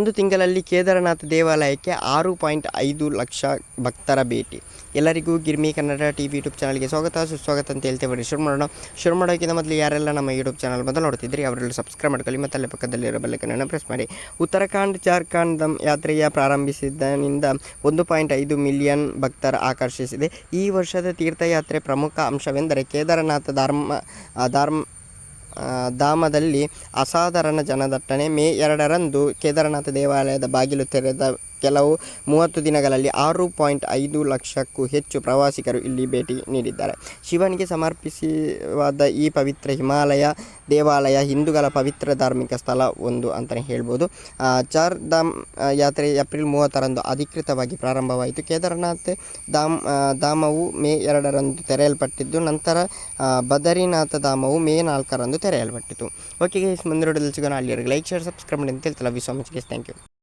ಒಂದು ತಿಂಗಳಲ್ಲಿ ಕೇದಾರನಾಥ ದೇವಾಲಯಕ್ಕೆ ಆರು ಪಾಯಿಂಟ್ ಐದು ಲಕ್ಷ ಭಕ್ತರ ಭೇಟಿ. ಎಲ್ಲರಿಗೂ Girmi Kannada T V YouTube ಚಾನಲ್ಗೆ ಸ್ವಾಗತ, ಸುಸ್ವಾಗತ ಅಂತ ಹೇಳ್ತೇವೆ ಬನ್ನಿ. ಶುರು ಮಾಡೋಣ ಶುರು ಮಾಡೋಕ್ಕಿಂತ ಮೊದಲು ಯಾರೆಲ್ಲ ನಮ್ಮ ಯೂಟ್ಯೂಬ್ ಚಾನಲ್ ಮೊದಲು ನೋಡ್ತಿದ್ರಿ, ಅವರೆಲ್ಲ ಸಬ್ಸ್ಕ್ರೈಬ್ ಮಾಡ್ಕೊಳ್ಳಿ ಮತ್ತು ಅಲ್ಲೇ ಪಕ್ಕದಲ್ಲಿರೋ ಕನ್ನಡ ಪ್ರೆಸ್ ಮಾಡಿ. ಉತ್ತರಾಖಂಡ್ ಜಾರ್ಖಂಡ್ ಯಾತ್ರೆಯ ಪ್ರಾರಂಭಿಸಿದ್ದನಿಂದ ಒಂದು ಪಾಯಿಂಟ್ ಐದು ಮಿಲಿಯನ್ ಭಕ್ತರ ಆಕರ್ಷಿಸಿದೆ. ಈ ವರ್ಷದ ತೀರ್ಥಯಾತ್ರೆ ಪ್ರಮುಖ ಅಂಶವೆಂದರೆ ಕೇದಾರನಾಥ ಧರ್ಮ, ಧಾರ್ಮ ಧಾಮದಲ್ಲಿ ಅಸಾಧಾರಣ ಜನದಟ್ಟಣೆ ಮೇ ಎರಡರಂದು ಕೇದಾರನಾಥ ದೇವಾಲಯದ ಬಾಗಿಲು ತೆರೆದ ಕೆಲವು ಮೂವತ್ತು ದಿನಗಳಲ್ಲಿ ಆರು ಪಾಯಿಂಟ್ ಐದು ಲಕ್ಷಕ್ಕೂ ಹೆಚ್ಚು ಪ್ರವಾಸಿಗರು ಇಲ್ಲಿ ಭೇಟಿ ನೀಡಿದ್ದಾರೆ. ಶಿವನಿಗೆ ಸಮರ್ಪಿಸಿವಾದ ಈ ಪವಿತ್ರ ಹಿಮಾಲಯ ದೇವಾಲಯ ಹಿಂದೂಗಳ ಪವಿತ್ರ ಧಾರ್ಮಿಕ ಸ್ಥಳ ಒಂದು ಅಂತಲೇ ಹೇಳ್ಬೋದು. ಚಾರ್ ಧಾಮ್ ಯಾತ್ರೆ ಏಪ್ರಿಲ್ ಮೂವತ್ತರಂದು ಅಧಿಕೃತವಾಗಿ ಪ್ರಾರಂಭವಾಯಿತು. ಕೇದಾರನಾಥ ಧಾಮ್ ಧಾಮವು ಮೇ ಎರಡರಂದು ತೆರೆಯಲ್ಪಟ್ಟಿದ್ದು, ನಂತರ ಬದರಿನಾಥ ಧಾಮವು ಮೇ ನಾಲ್ಕರಂದು ತೆರೆಯಲ್ಪಟ್ಟಿತು. ಓಕೆ ಗೈಸ್ ಅಲ್ಲಿವರೆಗೆ ಲೈಕ್ ಶೇರ್ ಸಬ್ಸ್ಕ್ರೈಬ್ ಮಾಡಿ ಅಂತ ಹೇಳ್ತಲ್ಲ V so much guys thank you